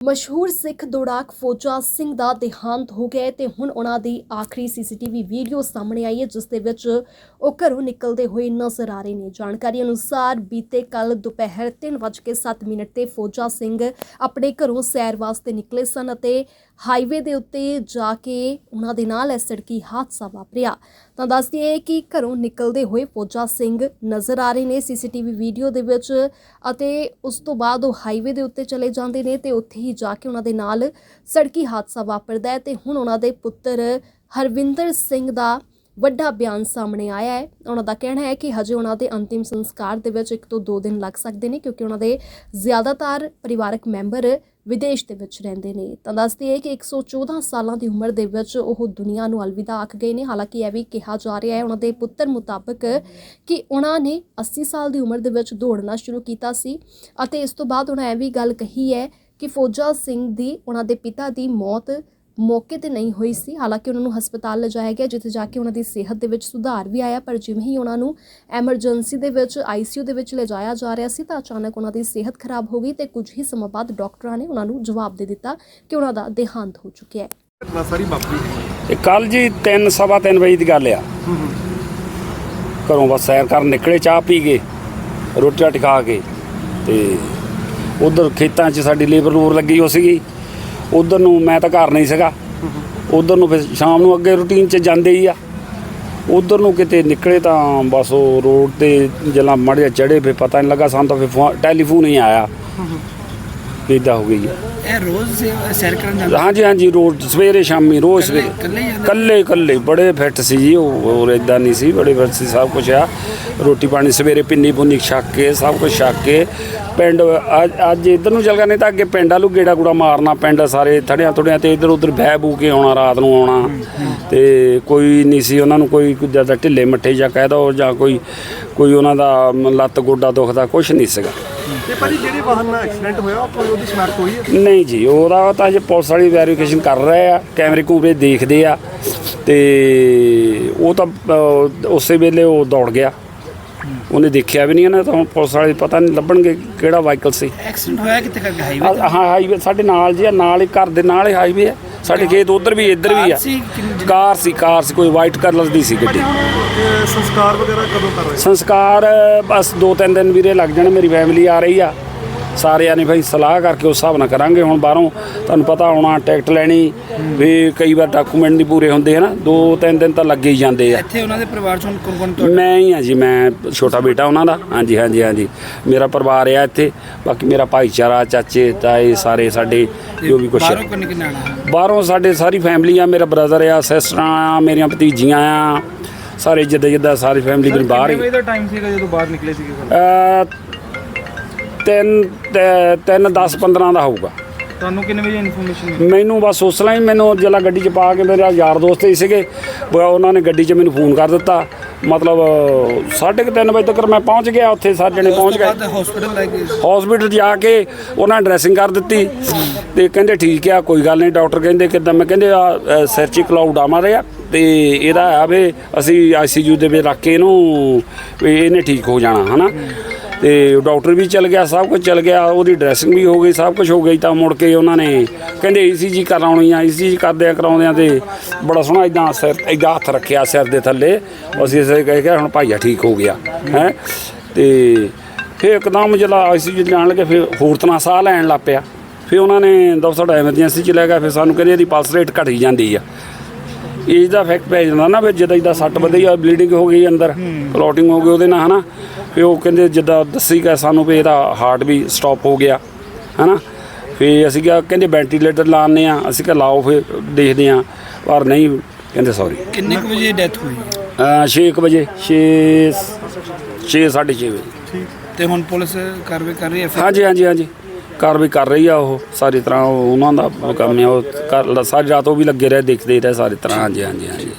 ਮਸ਼ਹੂਰ ਸਿੱਖ ਦੌੜਾਕ ਫੌਜਾ ਸਿੰਘ ਦਾ ਦੇਹਾਂਤ ਹੋ ਗਿਆ ਹੈ ਤੇ ਹੁਣ ਉਹਨਾਂ ਦੀ ਆਖਰੀ ਸੀਸੀਟੀਵੀ ਵੀਡੀਓ ਸਾਹਮਣੇ ਆਈ ਹੈ, ਜਿਸ ਦੇ ਵਿੱਚ ਉਹ ਘਰੋਂ ਨਿਕਲਦੇ ਹੋਏ ਨਜ਼ਰ ਆ ਰਹੇ ਨੇ। ਜਾਣਕਾਰੀ ਅਨੁਸਾਰ ਬੀਤੇ ਕੱਲ ਦੁਪਹਿਰ 3:07 ਮਿੰਟ ਤੇ ਫੌਜਾ ਸਿੰਘ ਆਪਣੇ ਘਰੋਂ ਸੈਰ ਵਾਸਤੇ ਨਿਕਲੇ ਸਨ ਅਤੇ ਹਾਈਵੇ ਦੇ ਉੱਤੇ ਜਾ ਕੇ ਉਹਨਾਂ ਦੇ ਨਾਲ ਇਹ ਸੜਕੀ ਹਾਦਸਾ ਵਾਪਰਿਆ। ਤਾਂ ਦੱਸਦੀ ਹੈ ਕਿ ਘਰੋਂ ਨਿਕਲਦੇ ਹੋਏ ਫੌਜਾ ਸਿੰਘ ਨਜ਼ਰ ਆ ਰਹੇ ਨੇ ਸੀਸੀਟੀਵੀ ਵੀਡੀਓ ਦੇ ਵਿੱਚ ਅਤੇ ਉਸ ਤੋਂ ਬਾਅਦ ਉਹ ਹਾਈਵੇ ਦੇ ਉੱਤੇ ਚਲੇ ਜਾਂਦੇ ਨੇ ਤੇ ਉੱਥੇ ਹੀ ਜਾ ਕੇ ਉਹਨਾਂ ਦੇ ਨਾਲ ਸੜਕੀ ਹਾਦਸਾ ਵਾਪਰਦਾ ਹੈ ਤੇ ਹੁਣ ਉਹਨਾਂ ਦੇ ਪੁੱਤਰ ਹਰਵਿੰਦਰ ਸਿੰਘ ਦਾ ਵੱਡਾ ਬਿਆਨ ਸਾਹਮਣੇ ਆਇਆ ਹੈ। ਉਹਨਾਂ ਦਾ ਕਹਿਣਾ ਹੈ ਕਿ ਹਜੇ ਉਹਨਾਂ ਦੇ ਅੰਤਿਮ ਸੰਸਕਾਰ ਦੇ ਵਿੱਚ ਇੱਕ ਤੋਂ ਦੋ ਦਿਨ ਲੱਗ ਸਕਦੇ ਨੇ, ਕਿਉਂਕਿ ਉਹਨਾਂ ਦੇ ਜ਼ਿਆਦਾਤਰ ਪਰਿਵਾਰਕ ਮੈਂਬਰ ਵਿਦੇਸ਼ ਦੇ ਵਿੱਚ ਰਹਿੰਦੇ ਨੇ। ਤਾਂ ਦੱਸਦੀ ਹੈ ਕਿ 114 ਸਾਲਾਂ ਦੀ ਉਮਰ ਦੇ ਵਿੱਚ ਉਹ ਦੁਨੀਆ ਨੂੰ ਅਲਵਿਦਾ ਆਖ ਗਏ ਨੇ। ਹਾਲਾਂਕਿ ਇਹ ਵੀ ਕਿਹਾ ਜਾ ਰਿਹਾ ਹੈ ਉਹਨਾਂ ਦੇ ਪੁੱਤਰ ਮੁਤਾਬਕ ਕਿ ਉਹਨਾਂ ਨੇ 80 ਸਾਲ ਦੀ ਉਮਰ ਦੇ ਵਿੱਚ ਦੌੜਨਾ ਸ਼ੁਰੂ ਕੀਤਾ ਸੀ ਅਤੇ ਇਸ ਤੋਂ ਬਾਅਦ ਉਹਨਾਂ ਇਹ ਵੀ ਗੱਲ ਕਹੀ ਹੈ ਕਿ ਫੌਜਾ ਸਿੰਘ ਦੀ, ਉਹਨਾਂ ਦੇ ਪਿਤਾ ਦੀ ਮੌਤ ਮੌਕੇ ਤੇ ਨਹੀਂ ਹੋਈ ਸੀ। ਹਾਲਾਂਕਿ ਉਹਨਾਂ ਨੂੰ ਹਸਪਤਾਲ ਲਿਜਾਇਆ ਗਿਆ ਜਿੱਥੇ ਜਾ ਕੇ ਉਹਨਾਂ ਦੀ ਸਿਹਤ ਦੇ ਵਿੱਚ ਸੁਧਾਰ ਵੀ ਆਇਆ ਪਰ ਜਿਵੇਂ ਹੀ ਉਹਨਾਂ ਨੂੰ ਐਮਰਜੈਂਸੀ ਦੇ ਵਿੱਚ ਆਈਸੀਯੂ ਦੇ ਵਿੱਚ ਲਿਜਾਇਆ ਜਾ ਰਿਹਾ ਸੀ ਤਾਂ ਅਚਾਨਕ ਉਹਨਾਂ ਦੀ ਸਿਹਤ ਖਰਾਬ ਹੋ ਗਈ ਤੇ ਕੁਝ ਹੀ ਸਮਾਂ ਬਾਅਦ ਡਾਕਟਰਾਂ ਨੇ ਉਹਨਾਂ ਨੂੰ ਜਵਾਬ ਦੇ ਦਿੱਤਾ ਕਿ ਉਹਨਾਂ ਦਾ ਦੇਹਾਂਤ ਹੋ ਚੁੱਕਿਆ ਹੈ। ਘਟਨਾ ਸਾਰੀ ਵਾਪਰੀ ਇਹ ਕੱਲ ਜੀ 3 ਸਵਾ ਤਿੰਨ ਵਜੇ ਦੀ ਗੱਲ ਆ। ਘਰੋਂ ਬਸ ਸੈਰ ਕਰਨ ਨਿਕਲੇ ਚਾਹ ਪੀ ਕੇ ਰੋਟੀ ਰਾਟੀ ਖਾ ਕੇ ਤੇ ਉਧਰ ਖੇਤਾਂ 'ਚ ਸਾਡੀ ਲੇਬਰ ਲੂਰ ਲੱਗੀ ਹੋ ਸੀਗੀ। ਉਧਰ ਨੂੰ ਮੈਂ ਤਾਂ ਘਰ ਨਹੀਂ ਸੀਗਾ। ਉਧਰ ਨੂੰ ਫਿਰ ਸ਼ਾਮ ਨੂੰ ਅੱਗੇ ਰੂਟੀਨ 'ਚ ਜਾਂਦੇ ਹੀ ਆ। ਉਧਰ ਨੂੰ ਕਿਤੇ ਨਿਕਲੇ ਤਾਂ ਬਸ ਉਹ ਰੋਡ ਤੇ ਜਲਾ ਮੜਿਆ ਚੜੇ ਫੇ ਪਤਾ ਨਹੀਂ ਲੱਗਾ ਸਾਨੂੰ ਤਾਂ ਫਿਰ ਟੈਲੀਫੋਨ ਹੀ ਆਇਆ। ਏਦਾਂ ਹੋ ਗਈ ਇਹ ਰੋਜ਼ ਸੈਰ ਕਰਨ ਜਾਂਦੇ? ਹਾਂਜੀ ਹਾਂਜੀ ਰੋਜ਼ ਸਵੇਰੇ ਸ਼ਾਮੀ ਰੋਜ਼ ਸਵੇਰੇ? ਕੱਲੇ ਕੱਲੇ ਬੜੇ ਫਿੱਟ ਸੀ ਜੀ ਉਹ ਹੋਰ ਇਦਾਂ ਨਹੀਂ ਸੀ ਬੜੇ ਫਿੱਟ ਸੀ ਸਭ ਕੁਝ ਆ। ਰੋਟੀ ਪਾਣੀ ਸਵੇਰੇ ਪਿੰਨੀ ਪੁੰਨੀ ਛੱਕ ਕੇ ਸਭ ਕੁਝ ਛੱਕ ਕੇ ਪਿੰਡ ਅੱਜ ਅੱਜ ਇਧਰ ਨੂੰ ਚੱਲ ਗਏ ਨਹੀਂ ਤਾਂ ਅੱਗੇ ਪਿੰਡ ਵਾਲੂ ਗੇੜਾ ਗੂੜਾ ਮਾਰਨਾ ਪਿੰਡ ਸਾਰੇ ਥੜਿਆਂ ਥੁੜਿਆਂ ਤੇ ਇਧਰ ਉਧਰ ਬਹਿ ਬੂ ਕੇ ਆਉਣਾ ਰਾਤ ਨੂੰ ਆਉਣਾ। ਤੇ ਕੋਈ ਨਹੀਂ ਸੀ ਉਹਨਾਂ ਨੂੰ ਕੋਈ ਜ਼ਿਆਦਾ ਢਿੱਲੇ ਮੱਠੇ ਜਾਂ ਕਹਿ ਦੋ ਜਾਂ ਕੋਈ ਕੋਈ ਉਹਨਾਂ ਦਾ ਲੱਤ ਗੋਡਾ ਦੁਖਦਾ ਕੁਝ ਨਹੀਂ ਸੀਗਾ। ਤੇ ਭਾਜੀ ਜਿਹੜੇ ਵਾਹਨ ਨਾਲ ਐਕਸੀਡੈਂਟ ਹੋਇਆ ਕੋਈ ਉਹਦੀ ਸ਼ਨਾਖਤ ਹੋਈ ਹੈ? ਨਹੀਂ ਜੀ ਉਹਦਾ ਤਾਂ ਜੇ ਪੁਲਿਸ ਵਾਲੀ ਵੈਰੀਫਿਕੇਸ਼ਨ ਕਰ ਰਹੇ ਆ ਕੈਮਰੇ ਕੂਮਰੇ ਦੇਖਦੇ ਆ ਤੇ ਉਹ ਤਾਂ ਉਸੇ ਵੇਲੇ ਉਹ ਦੌੜ ਗਿਆ। ਉਹਨੇ ਦੇਖਿਆ ਵੀ ਨਹੀਂ ਨਾ ਤਾਂ ਹੁਣ ਪੁਲਿਸ ਵਾਲੇ ਪਤਾ ਨਹੀਂ ਲੱਭਣਗੇ ਕਿਹੜਾ ਵਾਹੀਕਲ ਸੀ। ਐਕਸੀਡੈਂਟ ਹੋਇਆ ਕਿੱਥੇ ਕਰਕੇ? ਹਾਈਵੇ ਹਾਂ ਹਾਈਵੇ ਸਾਡੇ ਨਾਲ ਜੀ ਆ, ਨਾਲ ਹੀ ਘਰ ਦੇ ਨਾਲ ਹੀ ਹਾਈਵੇ ਆ। ਸਾਡੇ ਖੇਤ ਉਧਰ ਵੀ ਇੱਧਰ ਵੀ ਆ। ਕਾਰ ਸੀ ਕਾਰ ਸੀ ਕਾਰ ਸੀ ਕੋਈ ਵਾਈਟ ਕਲਰ ਦੀ ਸੀ ਗੱਡੀ। ਸੰਸਕਾਰ ਵਗੈਰਾ ਕਦੋਂ ਕਰ ਰਹੇ ਸੰਸਕਾਰ ਬਸ ਦੋ ਤਿੰਨ ਦਿਨ ਵੀਰੇ ਲੱਗ ਜਾਣੇ ਮੇਰੀ ਫੈਮਿਲੀ ਆ ਰਹੀ ਆ। ਸਾਰਿਆਂ ਨੇ ਭਾਈ ਸਲਾਹ ਕਰਕੇ ਉਸ ਹਿਸਾਬ ਨਾਲ ਕਰਾਂਗੇ। ਹੁਣ ਬਾਹਰੋਂ ਤੁਹਾਨੂੰ ਪਤਾ ਆਉਣਾ ਟਿਕਟ ਲੈਣੀ ਵੀ ਕਈ ਵਾਰ ਡਾਕੂਮੈਂਟ ਨਹੀਂ ਪੂਰੇ ਹੁੰਦੇ ਹਨਾ। ਦੋ ਤਿੰਨ ਦਿਨ ਤਾਂ ਲੱਗੇ ਹੀ ਜਾਂਦੇ ਆ। ਇੱਥੇ ਉਹਨਾਂ ਦੇ ਪਰਿਵਾਰ ਚੋਂ ਕੌਣ ਕੌਣ ਤੁਹਾਡਾ? ਮੈਂ ਹੀ ਆ ਜੀ ਮੈਂ ਛੋਟਾ ਬੇਟਾ ਉਹਨਾਂ ਦਾ। ਹਾਂਜੀ ਹਾਂਜੀ ਹਾਂਜੀ। ਮੇਰਾ ਪਰਿਵਾਰ ਆ ਇੱਥੇ। ਬਾਕੀ ਮੇਰਾ ਭਾਈਚਾਰਾ ਚਾਚੇ ਤਾਏ ਸਾਰੇ ਸਾਡੇ ਜੋ ਵੀ ਕੁਛ ਬਾਹਰੋਂ ਕਿੰਨੇ ਕਿੰਨੇ ਆਣਾ ਬਾਹਰੋਂ ਸਾਡੇ ਸਾਰੀ ਫੈਮਿਲੀ ਆ ਮੇਰਾ ਬ੍ਰਦਰ ਆ ਸਿਸਟਰਾਂ ਆ ਮੇਰੀਆਂ ਭਤੀਜੀਆਂ ਆ। ਸਾਰੇ ਜਿੱਦਾਂ ਜਿੱਦਾਂ ਸਾਰੀ ਫੈਮਿਲੀ ਮੇਰੀ ਬਾਹਰ ਹੀ। ਦਾ ਟਾਈਮ ਸੀਗਾ ਜਦੋਂ ਬਾਹਰ ਨਿਕਲੇ ਸੀਗੇ? ਅ, ਤਿੰਨ ਤੇ- ਤਿੰਨ 10 15 ਦਾ ਹੋਊਗਾ। ਤੁਹਾਨੂੰ ਕਿੰਨੇ ਵਜੇ ਇਨਫੋਰਮੇਸ਼ਨ ਮੈਨੂੰ ਬਸ ਉਸ ਲਈ ਮੈਨੂੰ ਜਿਹੜਾ ਗੱਡੀ 'ਚ ਪਾ ਕੇ ਮੇਰੇ ਯਾਰ ਦੋਸਤ ਹੀ ਸੀਗੇ ਉਹ ਉਹਨਾਂ ਨੇ ਗੱਡੀ 'ਚ ਮੈਨੂੰ ਫੋਨ ਕਰ ਦਿੱਤਾ। ਮਤਲਬ ਸਾਢੇ ਕੁ ਤਿੰਨ ਵਜੇ ਤੱਕ ਮੈਂ ਪਹੁੰਚ ਗਿਆ ਉੱਥੇ ਸਾਰੇ ਜਣੇ ਪਹੁੰਚ ਗਏ। ਹਸਪੀਟਲ ਲੈ ਗਏ। ਹਸਪੀਟਲ ਜਾ ਕੇ ਉਹਨਾਂ ਡਰੈਸਿੰਗ ਕਰ ਦਿੱਤੀ ਤੇ ਕਹਿੰਦੇ ਠੀਕ ਆ ਕੋਈ ਗੱਲ ਨਹੀਂ ਡਾਕਟਰ ਕਹਿੰਦੇ ਕਿਦਾਂ ਮੈਂ ਕਹਿੰਦੇ ਆ ਅ, ਸਿਰ 'ਚ ਕਲਾਉਡ ਆ ਮਾਰਿਆ ਤੇ ਇਹਦਾ ਆ ਵੀ ਅਸੀਂ ਆਈਸੀਯੂ ਦੇ ਵਿੱਚ ਰੱਖ ਕੇ ਇਹਨੂੰ ਵੀ ਇਹਨੇ ਠੀਕ ਹੋ ਜਾਣਾ ਹਨਾ? ਤੇ ਡਾਕਟਰ ਵੀ ਚਲ ਗਿਆ, ਸਭ ਕੁਝ ਚਲ ਗਿਆ, ਉਹਦੀ ਡਰੈਸਿੰਗ ਵੀ ਹੋ ਗਈ, ਸਭ ਕੁਝ ਹੋ ਗਈ ਤਾਂ ਮੁੜ ਕੇ ਉਹਨਾਂ ਨੇ ਕਹਿੰਦੇ ਈਸੀਜੀ ਕਰਾਉਣੀ ਆ ਈਸੀਜੀ ਕਰਦੇ ਆ ਕਰਾਉਂਦੇ ਆ ਤੇ ਬੜਾ ਸੋਹਣਾ ਇਦਾਂ ਸਿਰ ਇਦਾਂ ਹੱਥ ਰੱਖਿਆ ਸਿਰ ਦੇ ਥੱਲੇ, ਅਸੀਂ ਇਸੇ ਕਹੇ ਕਿ ਹੁਣ ਭਾਈਆ ਠੀਕ ਹੋ ਗਿਆ, ਹੈ। ਤੇ ਫਿਰ ਇੱਕਦਮ ਜਿਹੜਾ ਆਈਸੀਯੂ ਜਾਣ ਲੱਗੇ, ਫਿਰ ਹੋਰ ਤਰ੍ਹਾਂ ਸਾਹ ਲੈਣ ਲੱਗ ਪਿਆ। ਫਿਰ ਉਹਨਾਂ ਨੇ ਦਫਤਰ ਐਮਰਜੈਂਸੀ ਚ ਲੈ ਗਿਆ, ਫਿਰ ਸਾਨੂੰ ਕਹਿੰਦੇ ਇਹਦੀ ਪਲਸ ਰੇਟ ਘਟੀ ਜਾਂਦੀ ਆ। ਏਜ ਦਾ ਇਫੈਕਟ ਪੈ ਜਾਂਦਾ ਨਾ ਫਿਰ ਜਿੱਦਾਂ ਜਿੱਦਾਂ ਸੱਟ ਵਧੀ ਆ ਬਲੀਡਿੰਗ ਹੋ ਗਈ ਅੰਦਰ ਕਲੌਟਿੰਗ ਹੋ ਗਈ ਉਹਦੇ ਨਾਲ ਹਨਾ? ਫਿਰ ਉਹ ਕਹਿੰਦੇ ਜਿੱਦਾਂ ਦੱਸੀ ਗਿਆ ਸਾਨੂੰ ਵੀ ਇਹਦਾ ਹਾਰਟ ਵੀ ਸਟਾਪ ਹੋ ਗਿਆ ਹਨਾ? ਫਿਰ ਅਸੀਂ ਕਿਹਾ ਕਹਿੰਦੇ ਵੈਂਟੀਲੇਟਰ ਲਾਣੇ ਆ ਅਸੀਂ ਕਿਹਾ ਲਾਓ ਫਿਰ ਦੇਖਦੇ ਆ ਪਰ ਨਹੀਂ ਕਹਿੰਦੇ ਸੌਰੀ ਕਿੰਨੇ ਕੁ ਵਜੇ ਡੈਥ ਹੋਈ? 6 ਵਜੇ 6 6 6:30 ਵਜੇ। ਤੇ ਹੁਣ ਪੁਲਿਸ ਕਾਰਵਾਈ ਕਰ ਰਹੀ ਹੈ? ਫਿਰ ਹਾਂਜੀ ਹਾਂਜੀ ਹਾਂਜੀ। ਕਾਰਵਾਈ ਕਰ ਰਹੀ ਆ ਉਹ, ਸਾਰੀ ਤਰ੍ਹਾਂ ਉਹ ਉਹਨਾਂ ਦਾ ਕੰਮ ਹੈ ਉਹ ਕਰ- ਸਾਰੀ ਰਾਤ ਉਹ ਵੀ ਲੱਗੇ ਰਹੇ, ਦੇਖਦੇ ਹੀ ਰਹੇ ਸਾਰੀ ਤਰ੍ਹਾਂ, ਹਾਂਜੀ ਹਾਂਜੀ ਹਾਂਜੀ।